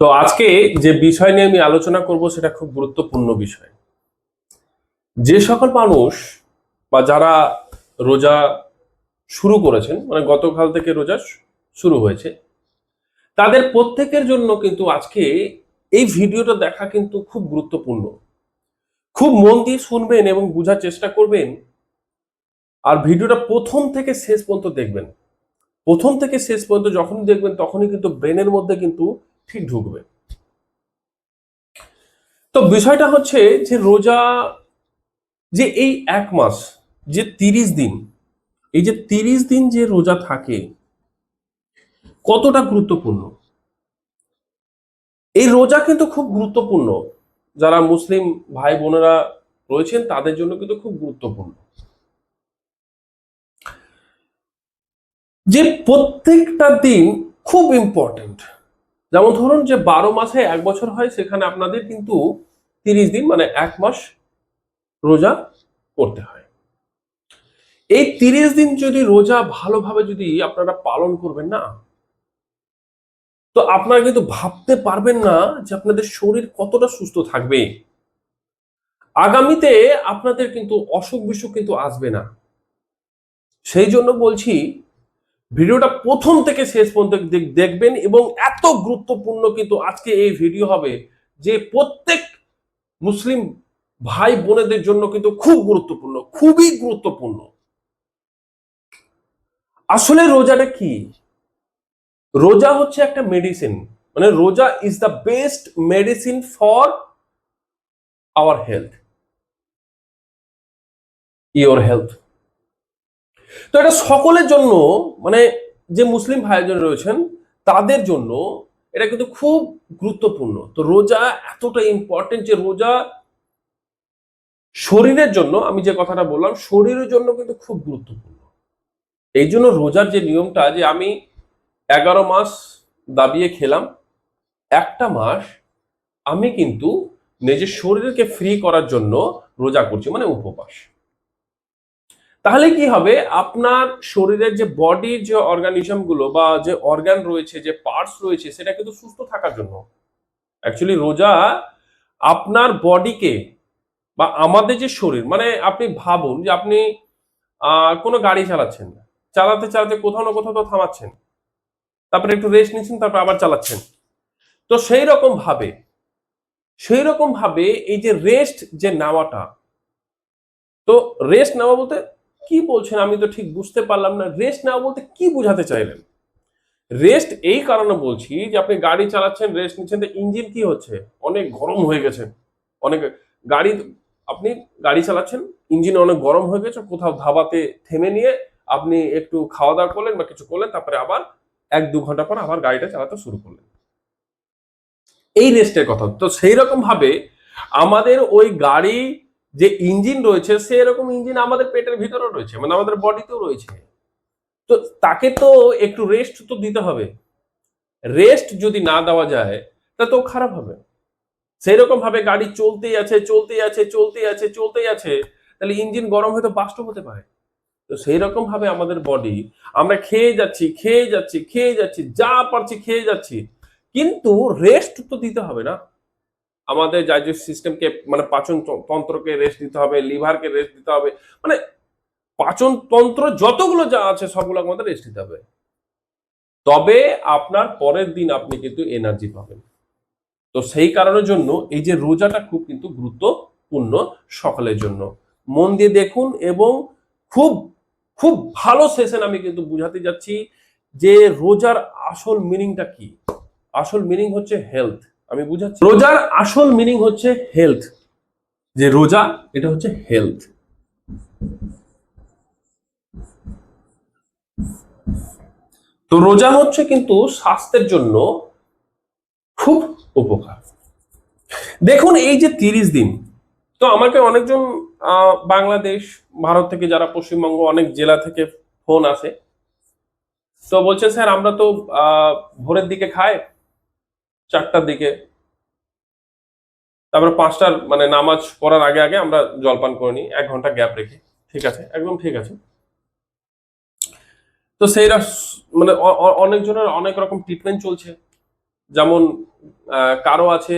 তো আজকে যে বিষয় নিয়ে আমি আলোচনা করব সেটা খুব গুরুত্বপূর্ণ বিষয়। যে সকল মানুষ বা যারা রোজা শুরু করেছেন মানে গতকাল থেকে রোজা শুরু হয়েছে, তাদের প্রত্যেকের জন্য কিন্তু আজকে এই ভিডিওটা দেখা কিন্তু খুব গুরুত্বপূর্ণ। খুব মন দিয়ে শুনবেন এবং বোঝার চেষ্টা করবেন। আর ভিডিওটা প্রথম থেকে শেষ পর্যন্ত দেখবেন। প্রথম থেকে শেষ পর্যন্ত যখনই দেখবেন, তখনই কিন্তু ব্রেনের মধ্যে কিন্তু ঠিক ঢুকবে। তো বিষয়টা হচ্ছে যে রোজা যে এই এক মাস, যে তিরিশ দিন, এই যে তিরিশ দিন যে রোজা থাকে, কতটা গুরুত্বপূর্ণ? এই রোজা কিন্তু খুব গুরুত্বপূর্ণ। যারা মুসলিম ভাই বোনেরা রয়েছেন, তাদের জন্য কিন্তু খুব গুরুত্বপূর্ণ। যে প্রত্যেকটা দিন খুব ইম্পর্টেন্ট যেমন ধরুন যে বারো মাসে এক বছর হয়, সেখানে আপনাদের কিন্তু তিরিশ দিন মানে এক মাস রোজা করতে হয়। এই তিরিশ দিন যদি রোজা ভালোভাবে যদি আপনারা পালন করবেন না, তো আপনারা কিন্তু ভাবতে পারবেন না যে আপনাদের শরীর কতটা সুস্থ থাকবে। আগামীতে আপনাদের কিন্তু অসুখ বিসুখ কিন্তু আসবে না। সেই জন্য বলছি ভিডিওটা প্রথম থেকে শেষ পর্যন্ত দেখবেন এবং এত গুরুত্বপূর্ণ কিন্তু আজকে এই ভিডিও হবে যে প্রত্যেক মুসলিম ভাই বোনেদের জন্য কিন্তু খুব গুরুত্বপূর্ণ, খুবই গুরুত্বপূর্ণ। আসলে রোজাটা কি? রোজা হচ্ছে একটা মেডিসিন মানে রোজা is the best medicine for our health your health তো এটা সকলের জন্য মানে যে মুসলিম ভাইজন রয়েছেন, তাদের জন্য এটা কিন্তু খুব গুরুত্বপূর্ণ। তো রোজা এতটা ইম্পর্টেন্ট যে রোজা শরীরের জন্য, আমি যে কথাটা বললাম, শরীরের জন্য কিন্তু খুব গুরুত্বপূর্ণ। এই জন্য রোজার যে নিয়মটা যে আমি এগারো মাস দাবিয়ে খেলাম, একটা মাস আমি কিন্তু নিজের শরীরকে ফ্রি করার জন্য রোজা করছি মানে উপবাস। তাহলে কি হবে? আপনার শরীরের যে বডির যে অর্গানিজমগুলো বা যে অর্গান রয়েছে, যে পার্টস রয়েছে, সেটা কিন্তু সুস্থ থাকার জন্য। অ্যাকচুয়ালি রোজা আপনার বডিকে বা আমাদের যে শরীর মানে আপনি ভাবুন যে আপনি কোনো গাড়ি চালাচ্ছেন, চালাতে চালাতে কোথাও না কোথাও তো থামাচ্ছেন। তারপরে একটু রেস্ট নিচ্ছেন, তারপর আবার চালাচ্ছেন। তো সেই রকম ভাবে সেই রকম ভাবে এই যে রেস্ট যে নেওয়াটা, তো রেস্ট নেওয়া বলতে কি বলছেন আমি তো ঠিক বুঝতে পারলাম না। রেস্ট নেওয়া বলতে কি বোঝাতে চাইলেন? রেস্ট এই কারণে বলছি যে আপনি গাড়ি চালাচ্ছেন রেস্ট নিচ্ছেন, তো ইঞ্জিন কি হচ্ছে? অনেক গরম হয়ে গেছে। অনেক গাড়ি, আপনি গাড়ি চালাচ্ছেন, ইঞ্জিন অনেক গরম হয়ে গেছে, কোথাও ধাবাতে থেমে নিয়ে আপনি একটু খাওয়া দাওয়া করলেন বা কিছু করলেন, তারপরে আবার এক দু ঘণ্টা পর আবার গাড়িটা চালাতে শুরু করলেন। এই রেস্টের কথা। তো সেই রকম ভাবে আমাদের ওই গাড়ি যে ইঞ্জিন রয়েছে সেই রকম ইঞ্জিন আমাদের পেটের ভিতরেও রয়েছে মানে আমাদের বডিতেও রয়েছে। তো তাকে তো একটু রেস্ট তো দিতে হবে। রেস্ট যদি না দেওয়া যায়, তা তো খারাপ হবে। সেই রকম ভাবে গাড়ি চলতেই আছে চলতেই আছে চলতেই আছে চলতেই আছে, তাহলে ইঞ্জিন গরম হয়তো বাস্ট হতে পারে। তো সেই রকম ভাবে আমাদের বডি আমরা খেয়ে যাচ্ছি খেয়ে যাচ্ছি খেয়ে যাচ্ছি, যা পারছি খেয়ে যাচ্ছি, কিন্তু রেস্ট তো দিতে হবে না। আমাদের ডাইজেস্ট সিস্টেমকে মানে পাচন তন্ত্রকে রেস্ট দিতে হবে, লিভারকে রেস্ট দিতে হবে মানে পাচন তন্ত্র যতগুলো যা আছে সবগুলো আমাদের রেস্ট দিতে হবে। তবে আপনার পরের দিন আপনি কিন্তু এনার্জি পাবেন। তো সেই কারণের জন্য এই যে রোজাটা খুব কিন্তু গুরুত্বপূর্ণ সকলের জন্য। মন দিয়ে দেখুন এবং খুব খুব ভালো সেশন আমি কিন্তু বুঝাতে যাচ্ছি যে রোজার আসল মিনিংটা কি? আসল মিনিং হচ্ছে হেলথ আমি বুঝাচ্ছি। রোজার আসল মিনিং হচ্ছে হেলথ যে রোজা, এটা হচ্ছে হেলথ তো রোজা হচ্ছে কিন্তু স্বাস্থ্যের জন্য খুব উপকার। দেখুন, এই যে তিরিশ দিন, তো আমাকে অনেকজন বাংলাদেশ, ভারত থেকে যারা পশ্চিমবঙ্গ, অনেক জেলা থেকে ফোন আসে। তো বলছে, স্যার, আমরা তো ভোরের দিকে খাই চারটার দিকে। তারপরে পাঁচটার মানে নামাজ পড়ার আগে আগে আমরা জলপান করে নিই, এক ঘণ্টা গ্যাপ রেখে। ঠিক আছে? একদম ঠিক আছে। তো সেই মানে অনেকজনের অনেক রকম ট্রিটমেন্ট চলছে। যেমন কারও আছে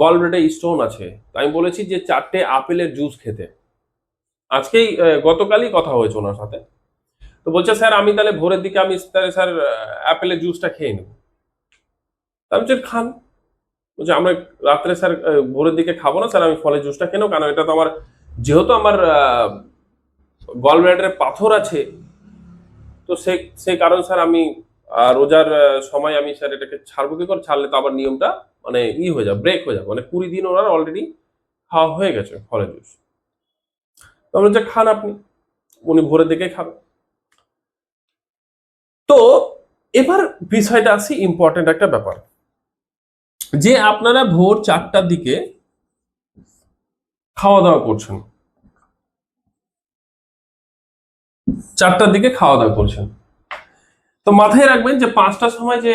গলব্লেডে স্টোন আছে। আমি বলেছি যে চারটে আপেলের জুস খেতে। আজকেই গতকালই কথা হয়েছে ওনার সাথে। তো বলছে, স্যার, আমি তাহলে ভোরের দিকে আমি তাহলে স্যার অ্যাপেলের জুসটা খেয়ে নেব। আমি বলছি, খান। বলছে আমরা রাত্রে স্যার ভোরের দিকে খাব না স্যার আমি ফলের জুসটা নেব কারণ এটা তো আমার যেহেতু আমার গল পাথর আছে তো সে সেই কারণ স্যার আমি রোজার সময় আমি স্যার এটাকে ছাড়বো কি করে? ছাড়লে তো আবার নিয়মটা মানে ই হয়ে যাবে ব্রেক হয়ে যাবে মানে কুড়ি দিন ওনার অলরেডি খাওয়া হয়ে গেছে ফলের জুস। তো আমি বলছি, খান আপনি। উনি ভোরের দিকে খাবেন তো এবার বিষয়টা আসি ইম্পর্টেন্ট একটা ব্যাপার। যে আপনারা ভোর চারটার দিকে খাওয়া দাওয়া করছেন। চারটার দিকে খাওয়া দাওয়া করছেন। তো মাথায় রাখবেন যে পাঁচটার সময় যে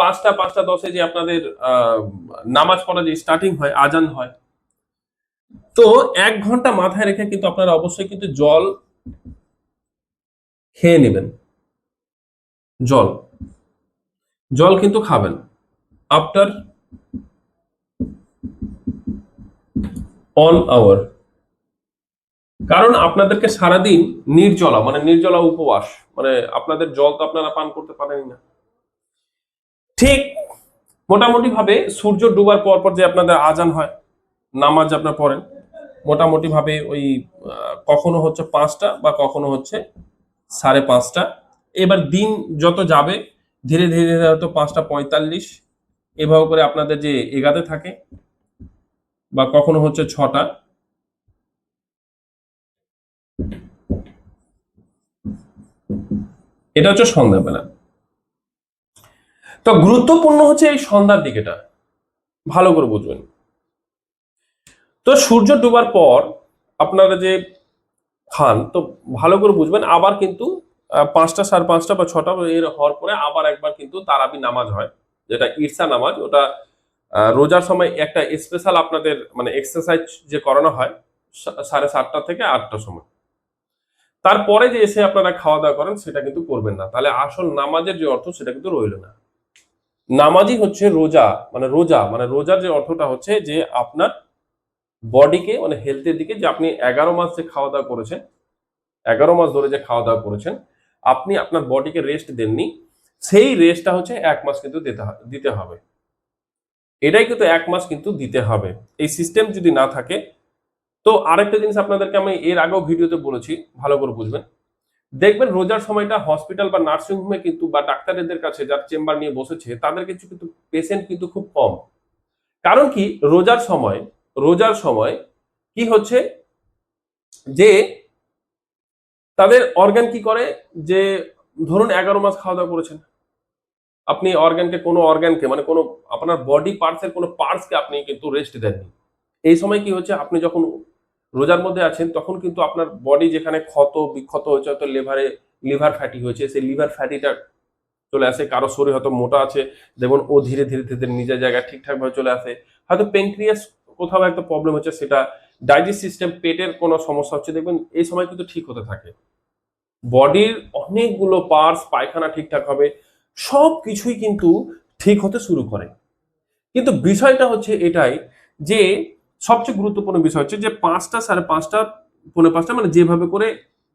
পাঁচটা পাঁচটা দশে যে আপনাদের নামাজ পড়া যে স্টার্টিং হয়, আজান হয়, তো এক ঘণ্টা মাথায় রেখে কিন্তু আপনারা অবশ্যই কিন্তু জল খেয়ে নেবেন। জল। জল কিন্তু খাবেন। আফটার অন আওয়ার কারণ আপনাদেরকে সারাদিন নির্জলা মানে নির্জলা উপবাস মানে আপনাদের জল তো আপনারা পান করতে পারেন না। ঠিক মোটামুটি ভাবে সূর্য ডুবার পর পর যে আপনাদের আজান হয়, নামাজ আপনার পড়েন মোটামুটি ভাবে ওই কখনো হচ্ছে পাঁচটা বা কখনো হচ্ছে সাড়ে পাঁচটা। এবার দিন যত যাবে ধীরে ধীরে ধীরে হয়তো পাঁচটা পঁয়তাল্লিশ এভাবে করে আপনাদের যে এগাতে থাকে বা কখনো হচ্ছে ছটা। এটা হচ্ছে সন্ধ্যাবেলা তো গুরুত্বপূর্ণ হচ্ছে এই সন্ধ্যার দিকেটা। ভালো করে বুঝবেন। তো সূর্য ডুবার পর আপনারা যে খান, তো ভালো করে বুঝবেন, আবার কিন্তু পাঁচটা, সাড়ে পাঁচটা বা ছটা এর হওয়ার পরে আবার একবার কিন্তু তারাবি নামাজ হয়। যেটা ঈর্ষা নামাজ, ওটা রোজার সময় একটা স্পেশাল আপনাদের মানে এক্সারসাইজ যে করানো হয় সাড়ে সাতটা থেকে আটটার সময়। তারপরে যে এসে আপনারা খাওয়া দাওয়া করেন, সেটা কিন্তু করবেন না। তাহলে আসল নামাজের যে অর্থ, সেটা কিন্তু রইল না। নামাজই হচ্ছে রোজা মানে রোজা মানে রোজার যে অর্থটা হচ্ছে যে আপনার বডিকে মানে হেলথের দিকে, যে আপনি এগারো মাস যে খাওয়া দাওয়া করেছেন, এগারো মাস ধরে যে খাওয়া দাওয়া করেছেন, আপনি আপনার বডিকে রেস্ট দেননি সেই রেস্টটা হচ্ছে এক মাস কিন্তু দিতে দিতে হবে। এটাই কিন্তু এক মাস কিন্তু দিতে হবে। এই সিস্টেম যদি না থাকে, তো আরেকটা জিনিস আপনাদেরকে আমি এর আগেও ভিডিওতে বলেছি, ভালো করে বুঝবেন। দেখবেন রোজার সময়টা হসপিটাল বা নার্সিং হোমে কিন্তু বা ডাক্তারদের কাছে যার চেম্বার নিয়ে বসেছে, তাদের কিছু কিন্তু পেশেন্ট কিন্তু খুব কম। কারণ কি? রোজার সময় রোজার সময় কি হচ্ছে? যে তাদের অর্গান কি করে? যে ধরুন এগারো মাস খাওয়া দাওয়া করেছেন। আপনি অর্গানকে কোনো অর্গানকে মানে কোনো আপনার বডি পার্টসের কোনো পার্টসকে আপনি কিন্তু রেস্ট দেননি। এই সময় কি হচ্ছে আপনি যখন রোজার মধ্যে আছেন, তখন কিন্তু আপনার বডি যেখানে ক্ষত, বিক্ষত হয়েছে, হয়তো লিভারে লিভার ফ্যাটি হয়েছে, সেই লিভার ফ্যাটিটা চলে আসে, কারও শরীর হয়তো মোটা আছে, দেখুন ও ধীরে ধীরে ধীরে নিজের জায়গায় ঠিকঠাক ভাবে চলে আসে। হয়তো পেনক্রিয়াস কোথাও একটা প্রবলেম হচ্ছে, সেটা ডাইজেস্ট সিস্টেম পেটের কোনো সমস্যা হচ্ছে, দেখবেন এই সময় কিন্তু ঠিক হতে থাকে। বডির অনেকগুলো পার্টস পায়খানা ঠিকঠাক হবে সব কিছুই কিন্তু ঠিক হতে শুরু করে। কিন্তু বিষয়টা হচ্ছে এটাই যে সবচেয়ে গুরুত্বপূর্ণ বিষয় হচ্ছে যে পাঁচটা সাড়ে পাঁচটা, পৌনে পাঁচটা মানে যেভাবে করে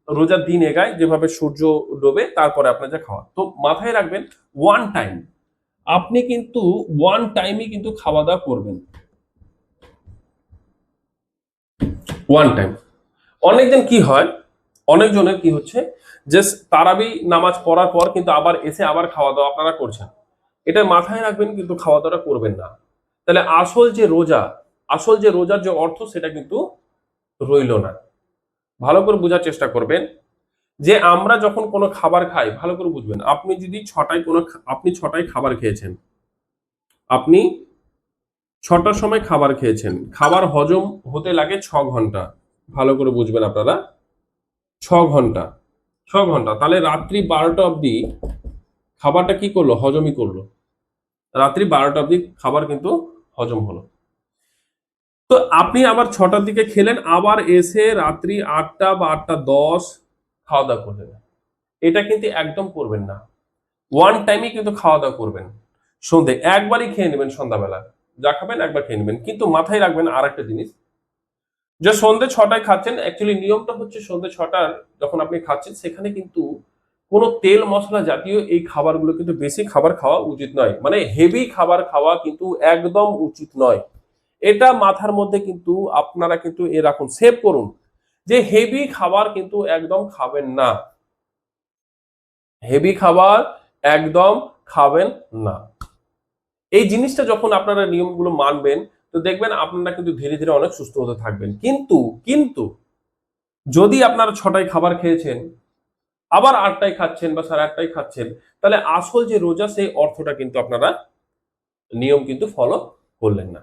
রোজার দিন এগায়, যেভাবে সূর্য ডোবে, তারপরে আপনার যা খাওয়া। তো মাথায় রাখবেন ওয়ান টাইম আপনি কিন্তু ওয়ান টাইমই কিন্তু খাওয়া দাওয়া করবেন। ওয়ান টাইম অনেকজন কি হয় অনেকজনের কি হচ্ছে? যে তারাবি নামাজ পড়ার পর কিন্তু আবার এসে আবার খাওয়া দাওয়া আপনারা করছেন। এটা মাথায় রাখবেন কিন্তু খাওয়া দাওয়া করবেন না। তাহলে আসল যে রোজা, আসল যে রোজার যে অর্থ সেটা কিন্তু রইল না। ভালো করে বোঝার চেষ্টা করবেন যে আমরা যখন কোনো খাবার খাই, ভালো করে বুঝবেন, আপনি যদি ছটায় কোনো আপনি ছটায় খাবার খেয়েছেন, আপনি ছটার সময় খাবার খেয়েছেন, খাবার হজম হতে লাগে ছ ঘণ্টা। ভালো করে বুঝবেন আপনারা। ছ ঘণ্টা ছ ঘণ্টা। তাহলে রাত্রি বারোটা অবধি খাবারটা কি করল? হজমই করল। রাত্রি বারোটা অবধি খাবার কিন্তু হজম হলো। তো আপনি আবার ছটার দিকে খেলেন, আবার এসে রাত্রি আটটা বা আটটা দশ খাওয়া দাওয়া করলেন। এটা কিন্তু একদম করবেন না। ওয়ান টাইমে কিন্তু খাওয়া দাওয়া করবেন। সন্ধে একবারই খেয়ে নেবেন সন্ধ্যাবেলা। যা খাবেন একবার খেয়ে নেবেন। কিন্তু মাথায় রাখবেন আর একটা জিনিস। যে সন্ধে ছটায় খাচ্ছেন অ্যাকচুয়ালি নিয়মটা হচ্ছে সন্ধে ছটার যখন আপনি খাচ্ছেন, সেখানে কিন্তু কোনো তেল মশলা জাতীয় এই খাবারগুলো কিন্তু বেশি খাবার খাওয়া উচিত নয়। মানে হেভি খাবার খাওয়া কিন্তু একদম উচিত নয়। এটা মাথার মধ্যে কিন্তু আপনারা কিন্তু এ রাখুন সেভ করুন যে হেভি খাবার কিন্তু একদম খাবেন না। হেভি খাবার একদম খাবেন না। এই জিনিসটা যখন আপনারা নিয়মগুলো মানবেন তো দেখবেন আপনারা কিন্তু ধীরে ধীরে অনেক সুস্থ হতে থাকবেন। কিন্তু কিন্তু যদি আপনারা ছটায় খাবার খেয়েছেন, আবার আটটায় খাচ্ছেন বা সাড়ে আটটায় খাচ্ছেন, তাহলে আসল যে রোজা সেই অর্থটা কিন্তু আপনারা নিয়ম কিন্তু ফলো করলেন না।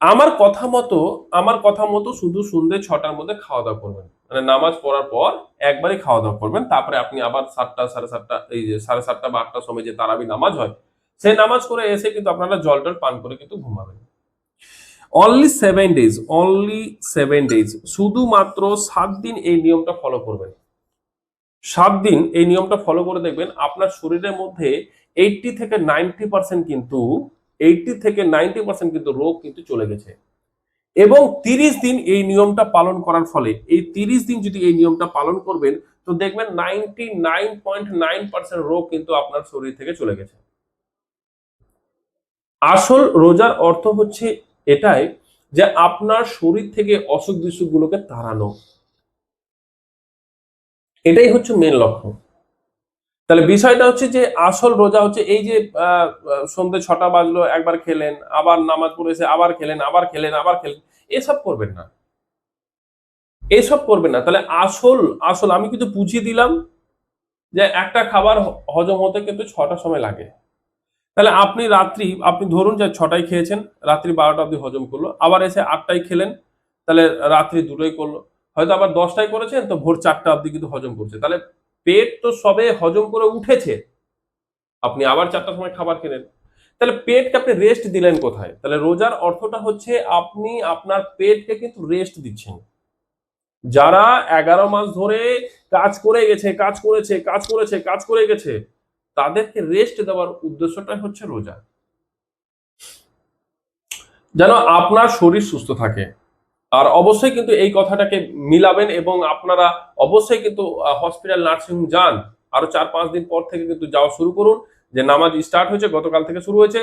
আমার কথা মতো, আমার কথা মতো শুধু সন্ধ্যে ছটার মধ্যে খাওয়া দাওয়া করবেন। মানে নামাজ পড়ার পর একবারই খাওয়া দাওয়া করবেন। তারপরে আপনি আবার সাতটা, সাড়ে সাতটা, এই যে সাড়ে সাতটা বা আটটার সময় যে তারাবি নামাজ হয়, সেই নামাজ করে এসে কিন্তু আপনারা জল টল পান করে কিন্তু ঘুমাবেন। Only seven days only seven days শুধুমাত্র সাত দিন এই নিয়মটা ফলো করবেন। সাত দিন এই নিয়মটা ফলো করে দেখবেন, আপনার শরীরের মধ্যে এইটটি থেকে নাইনটি পার্সেন্ট কিন্তু এইটটি থেকে নাইনটি পার্সেন্ট কিন্তু রোগ কিন্তু চলে গেছে। এবং তিরিশ দিন এই নিয়মটা পালন করার ফলে, এই তিরিশ দিন যদি এই নিয়মটা পালন করবেন, তো দেখবেন ninety nine point nine percent রোগ কিন্তু আপনার শরীর থেকে চলে গেছে। আসল রোজার অর্থ হচ্ছে এটাই যে আপনার শরীর থেকে অসুখ বিসুখগুলোকে তাড়ানো। এটাই হচ্ছে মেন লক্ষ্য তাহলে বিষয়টা হচ্ছে যে আসল রোজা হচ্ছে এই যে সন্ধ্যে ছটা বাজলো, একবার খেলেন, আবার নামাজ পড়েছে আবার খেলেন আবার খেলেন আবার খেলেন, এসব করবেন না। এসব করবেন না। তাহলে আসল আসল আমি কিন্তু বুঝিয়ে দিলাম যে একটা খাবার হজম হতে কিন্তু ছটা সময় লাগে। তাহলে আপনি রাত্রি, আপনি ধরুন যে ছটায় খেয়েছেন, রাত্রি বারোটা অবধি হজম করল, আবার এসে আটটায় খেলেন, তাহলে রাত্রি দুটোই করল। হয়তো আবার দশটায় করেছেন, তো ভোর চারটা অবধি কিন্তু হজম করছে। তাহলে পেট তো সবে হজম করে উঠেছে। আপনি আবার চারটার সময় খাবার খেলেন। তাহলে পেটকে আপনি রেস্ট দিলেন কোথায়? তাহলে রোজার অর্থটা হচ্ছে আপনি আপনার পেটকে কিন্তু রেস্ট দিচ্ছেন। যারা এগারো মাস ধরে কাজ করে গেছে, কাজ করেছে কাজ করেছে, কাজ করে গেছে তাদেরকে রেস্ট দেওয়ার উদ্দেশ্যটাই হচ্ছে রোজা। যেন আপনার শরীর সুস্থ থাকে। আর অবশ্যই কিন্তু এই কথাটাকে মিলাবেন এবং আপনারা অবশ্যই কিন্তু হসপিটাল নার্সিং যান। আরও চার পাঁচ দিন পর থেকে কিন্তু যাওয়া শুরু করুন। যে নামাজ স্টার্ট হয়েছে, গতকাল থেকে শুরু হয়েছে।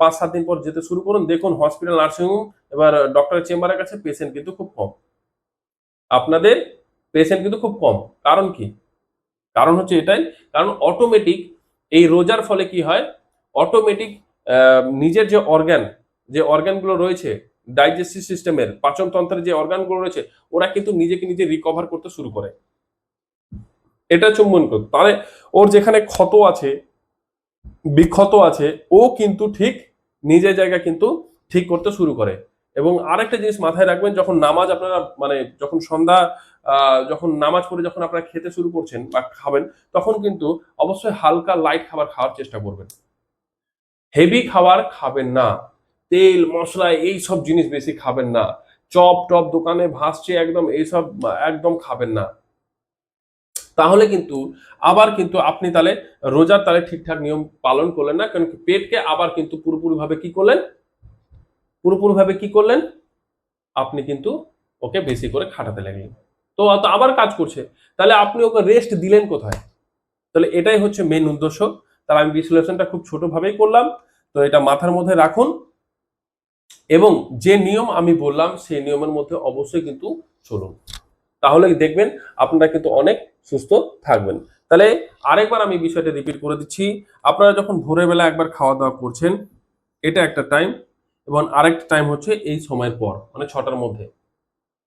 পাঁচ সাত দিন পর যেতে শুরু করুন। দেখুন হসপিটাল নার্সিং হোম এবার ডক্টরের চেম্বারের কাছে পেশেন্ট কিন্তু খুব কম। আপনাদের পেশেন্ট কিন্তু খুব কম। কারণ কি? কারণ হচ্ছে এটাই। কারণ অটোমেটিক এই রোজার ফলে কি হয়? অটোমেটিক নিজের যে অর্গান যে অর্গানগুলো রয়েছে ডাইজেস্টিভ সিস্টেমের পাচনতন্ত্রের যে অর্গানগুলো রয়েছে, ওরা কিন্তু নিজেকে নিজে রিকভার করতে শুরু করে। এটা চুম্বন করতে তাহলে ওর যেখানে ক্ষত আছে, বিক্ষত আছে, ও কিন্তু ঠিক নিজের জায়গা কিন্তু ঠিক করতে শুরু করে। এবং আরেকটা জিনিস মাথায় রাখবেন, যখন নামাজ আপনারা মানে যখন সন্ধ্যা যখন নামাজ পড়ে যখন আপনারা খেতে শুরু করছেন বা খাবেন, তখন কিন্তু অবশ্যই হালকা লাইট খাবার খাওয়ার চেষ্টা করবেন। হেভি খাবার খাবেন না। তেল, মশলা, এই সব জিনিস বেশি খাবেন না। চপ টপ দোকানে ভাসছে একদম এইসব একদম খাবেন না। তাহলে কিন্তু আবার কিন্তু আপনি তাহলে রোজার তাহলে ঠিকঠাক নিয়ম পালন করলেন না, কারণ পেটকে আবার কিন্তু পুরোপুরি ভাবে কি করলেন? পুরোপুরি ভাবে কি করলেন? আপনি কিন্তু ওকে বেশি করে খাটাতে লাগলেন। তো আবার কাজ করছে। তাহলে আপনি ওকে রেস্ট দিলেন কোথায়? তাহলে এটাই হচ্ছে মেন উদ্দেশ্য। তাহলে আমি বিশ্লেষণটা খুব ছোটভাবেই করলাম। তো এটা মাথার মধ্যে রাখুন। এবং যে নিয়ম আমি বললাম, সেই নিয়মের মধ্যে অবশ্যই কিন্তু চলুন। তাহলে দেখবেন আপনারা কিন্তু অনেক সুস্থ থাকবেন। তাহলে আরেকবার আমি বিষয়টা রিপিট করে দিচ্ছি। আপনারা যখন ভোরের বেলা একবার খাওয়া দাওয়া করছেন, এটা একটা টাইম এবং আরেকটা টাইম হচ্ছে এই সময়ের পর মানে ছটার মধ্যে।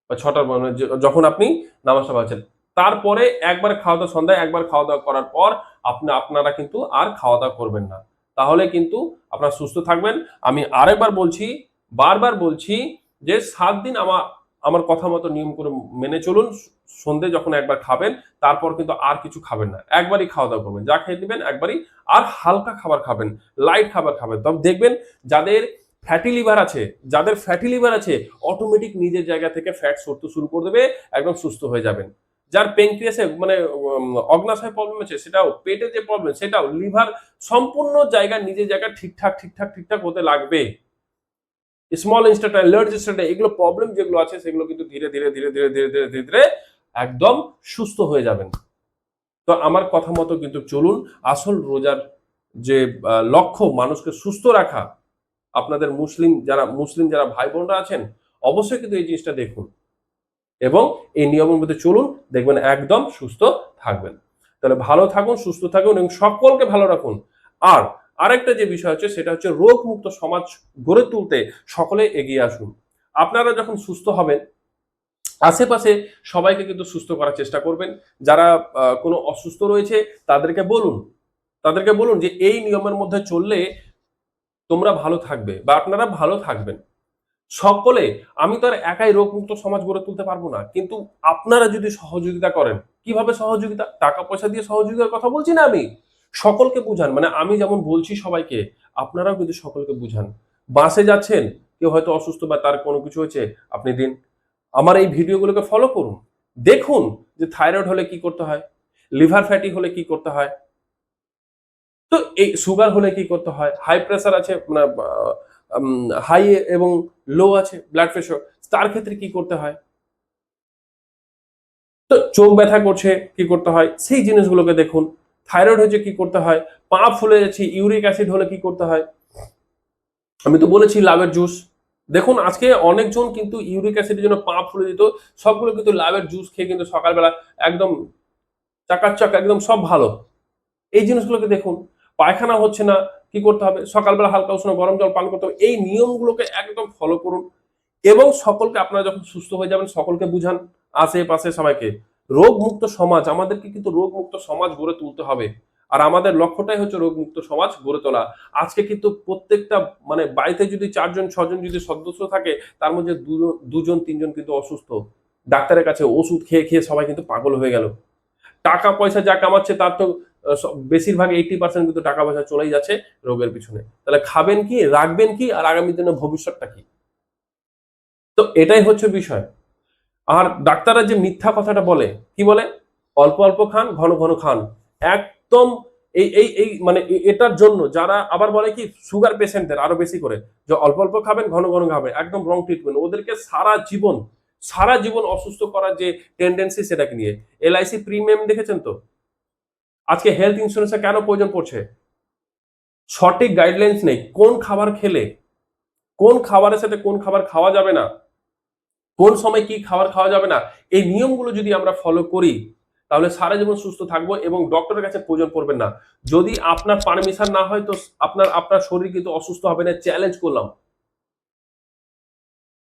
বা ছটার মানে যখন আপনি নামাজটা পাচ্ছেন তারপরে একবার খাওয়া দাওয়া সন্ধ্যায় একবার খাওয়া দাওয়া করার পর আপনি, আপনারা কিন্তু আর খাওয়া দাওয়া করবেন না। তাহলে কিন্তু আপনারা সুস্থ থাকবেন। আমি আরেকবার বলছি, বারবার বলছি যে সাত দিন আমার আমার কথা মতো নিয়ম করে মেনে চলুন। সন্ধে যখন একবার খাবেন, তারপর কিন্তু আর কিছু খাবেন না। একবারই খাওয়া দাওয়া করবেন। যা খেয়ে দিবেন একবারই। আর হালকা খাবার খাবেন। লাইট খাবার খাবেন। তবে দেখবেন যাদের ফ্যাটি লিভার আছে, যাদের ফ্যাটি লিভার আছে অটোমেটিক নিজের জায়গা থেকে ফ্যাট সরতে শুরু করে দেবে, একদম সুস্থ হয়ে যাবেন। যার পেনক্রিয়াসে মানে অগ্নাশয় প্রবলেম আছে, সেটাও পেটে যে প্রবলেম সেটাও লিভার সম্পূর্ণ জায়গা, নিজের জায়গা ঠিকঠাক ঠিকঠাক ঠিকঠাক হতে লাগবে। স্মল ইনস্টাটাইন লার্জ ইনস্টাটাইন এগুলো প্রবলেম যেগুলো আছে, সেগুলো কিন্তু ধীরে ধীরে ধীরে ধীরে ধীরে ধীরে ধীরে ধীরে একদম সুস্থ হয়ে যাবেন। তো আমার কথা মতো কিন্তু চলুন, আসল রোজার যে লক্ষ্য মানুষকে সুস্থ রাখা আপনাদের মুসলিম যারা মুসলিম যারা ভাই বোনরা আছেন, অবশ্যই কিন্তু এই জিনিসটা দেখুন। এবং এই নিয়মের মধ্যে চলুন, দেখবেন একদম সুস্থ থাকবেন। তাহলে ভালো থাকুন, সুস্থ থাকুন এবং সকলকে ভালো রাখুন। আর আরেকটা যে বিষয় হচ্ছে, সেটা হচ্ছে রোগ মুক্ত সমাজ গড়ে তুলতে সকলে এগিয়ে আসুন। আপনারা যখন সুস্থ হবেন, আশেপাশে সবাইকে কিন্তু সুস্থ করার চেষ্টা করবেন। যারা কোনো অসুস্থ রয়েছে, তাদেরকে বলুন। তাদেরকে বলুন যে এই নিয়মের মধ্যে চললে তোমরা ভালো থাকবে বা আপনারা ভালো থাকবেন। সকলে, আমি তো আর একাই রোগমুক্ত সমাজ গড়ে তুলতে পারব না, কিন্তু আপনারা যদি সহযোগিতা করেন, কীভাবে সহযোগিতা? টাকা পয়সা দিয়ে সহযোগিতার কথা বলছি না আমি? সকলকে বুঝান মানে আমি যেমন বলছি সবাইকে, আপনারাও কিন্তু সকলকে বুঝান। বাসে যাচ্ছেন, কেউ হয়তো অসুস্থ বা তার কোনো কিছু হয়েছে, আপনি দিন। আমার এই ভিডিওগুলোকে ফলো করুন। দেখুন যে থাইরয়েড হলে কি করতে হয়? লিভার ফ্যাটি হলে কি করতে হয়? তো এই সুগার হলে কি করতে হয়? হাই প্রেসার আছে মানে হাই এবং লো আছে ব্লাড প্রেশার তার ক্ষেত্রে কি করতে হয়? তো চোখ ব্যথা করছে, কি করতে হয়? সেই জিনিসগুলোকে দেখুন। থাইরয়েড হয়েছে কি করতে হয়? পা ফুলে যাচ্ছে ইউরিক অ্যাসিড হলে কি করতে হয়? আমি তো বলেছি লাভের জুস দেখুন, আজকে অনেকজন কিন্তু ইউরিক অ্যাসিডের জন্য পা ফুলে দিত সবগুলো কিন্তু লাভের জুস খেয়ে কিন্তু সকালবেলা একদম চাকাচাক একদম সব ভালো। এই জিনিসগুলোকে দেখুন। পায়খানা হচ্ছে না, কি করতে হবে? সকালবেলা হালকা উষ্ণ গরম জল পান করতে হবে। এই নিয়মগুলোকে একদম ফলো করুন এবং সকলকে আপনারা যখন সুস্থ হয়ে যাবেন, সকলকে বুঝান আশেপাশে সবাইকে। রোগ মুক্ত সমাজ, আমাদেরকে কিন্তু রোগ মুক্ত সমাজ গড়ে তুলতে হবে। আর আমাদের লক্ষ্যটাই হচ্ছে রোগ মুক্ত সমাজ গড়ে তোলা। আজকে কিন্তু প্রত্যেকটা মানে বাড়িতে যদি চারজন, ছজন যদি সদস্য থাকে, তার মধ্যে দুজন- তিনজন কিন্তু অসুস্থ। ডাক্তারের কাছে ওষুধ খেয়ে খেয়ে সবাই কিন্তু পাগল হয়ে গেল। টাকা পয়সা যা কামাচ্ছে, তার তো বেশিরভাগ এইটি পার্সেন্ট কিন্তু টাকা পয়সা চলেই যাচ্ছে রোগের পিছনে। তাহলে খাবেন কি, রাখবেন কি, আর আগামী দিনে ভবিষ্যৎটা কি? তো এটাই হচ্ছে বিষয়। আর ডাক্তাররা যে মিথ্যা কথাটা বলে, কি বলে? অল্প অল্প খান, ঘন ঘন খান। একদম এই এই এই মানে এটার জন্য যারা আবার বলে কি সুগার পেশেন্টদের আরও বেশি করে, যে অল্প অল্প খাবেন, ঘন ঘন খাবেন, একদম রং ট্রিটমেন্ট ওদেরকে সারা জীবন সারা জীবন অসুস্থ করার যে টেন্ডেন্সি সেটাকে নিয়ে। এলআইসি প্রিমিয়াম দেখেছেন তো? আজকে হেলথ ইন্স্যুরেন্সে কেন প্রয়োজন পড়ছে? সঠিক গাইডলাইন্স নেই। কোন খাবার খেলে, কোন খাবারের সাথে কোন খাবার খাওয়া যাবে না, কোন সময় কি খাবার খাওয়া যাবে না, এই নিয়মগুলো যদি আমরা ফলো করি, তাহলে সারা জীবন সুস্থ থাকব এবং ডক্টরের কাছে প্রয়োজন পড়বেন না। যদি আপনার পারমিশন না হয়, তো আপনার আপনার শরীর কিন্তু অসুস্থ হবে না চ্যালেঞ্জ করলাম।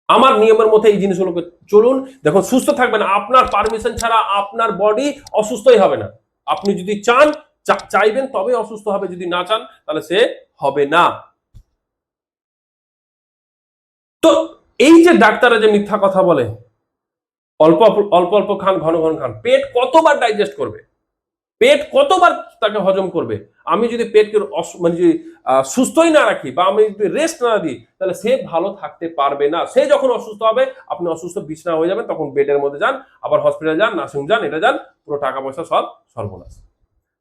আমার নিয়মের মধ্যে এই জিনিসগুলোকে, চলুন, দেখুন, সুস্থ থাকবেন। আপনার পারমিশন ছাড়া আপনার বডি অসুস্থই হবে না। আপনি যদি চান চাইবেন তবে অসুস্থ হবে, যদি না চান, তাহলে সে হবে না। তো এই যে ডাক্তাররা যে মিথ্যা কথা বলে, অল্প- অল্প অল্প খান, ঘন ঘন খান, পেট কতবার ডাইজেস্ট করবে? পেট কতবার তাকে হজম করবে? আমি যদি পেটকে মানে যদি সুস্থই না রাখি বা আমি যদি রেস্ট না দিই, তাহলে সে ভালো থাকতে পারবে না। সে যখন অসুস্থ হবে, আপনি অসুস্থ, বিছনা হয়ে যাবেন, তখন বেডের মধ্যে যান, আবার হসপিটাল যান নার্সিং যান, এটা যান, পুরো টাকা পয়সা সব সর্বনাশ।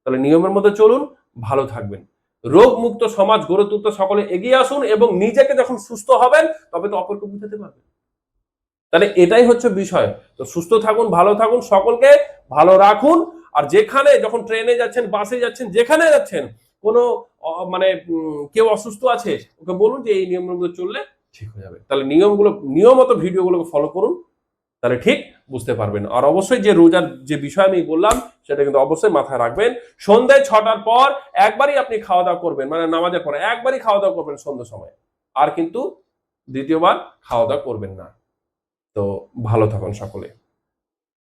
তাহলে নিয়মের মধ্যে চলুন, ভালো থাকবেন। রোগ মুক্ত সমাজ গড়ে তুলতে সকলে এগিয়ে আসুন এবং নিজেকে যখন সুস্থ হবেন, তবে তো অপরকে বুঝাতে পারবেন। তাহলে এটাই হচ্ছে বিষয়। তো সুস্থ থাকুন, ভালো থাকুন, সকলকে ভালো রাখুন আর যেখানে যখন ট্রেনে যাচ্ছেন, বাসে যাচ্ছেন, যেখানে যাচ্ছেন, কোনো মানে কেউ অসুস্থ আছে, ওকে বলুন যে এই নিয়মগুলো চললে ঠিক হয়ে যাবে। তাহলে নিয়মগুলো, নিয়মত ভিডিওগুলোকে ফলো করুন, তাহলে ঠিক বুঝতে পারবেন। আর অবশ্যই যে রোজার যে বিষয় আমি বললাম, সেটা কিন্তু অবশ্যই মাথায় রাখবেন। সন্ধ্যায় ছটার পর একবারই আপনি খাওয়া দাওয়া করবেন মানে নামাজের পরে একবারই খাওয়া দাওয়া করবেন সন্ধ্যার সময়। আর কিন্তু দ্বিতীয়বার খাওয়া দাওয়া করবেন না। তো ভালো থাকুন সকলে।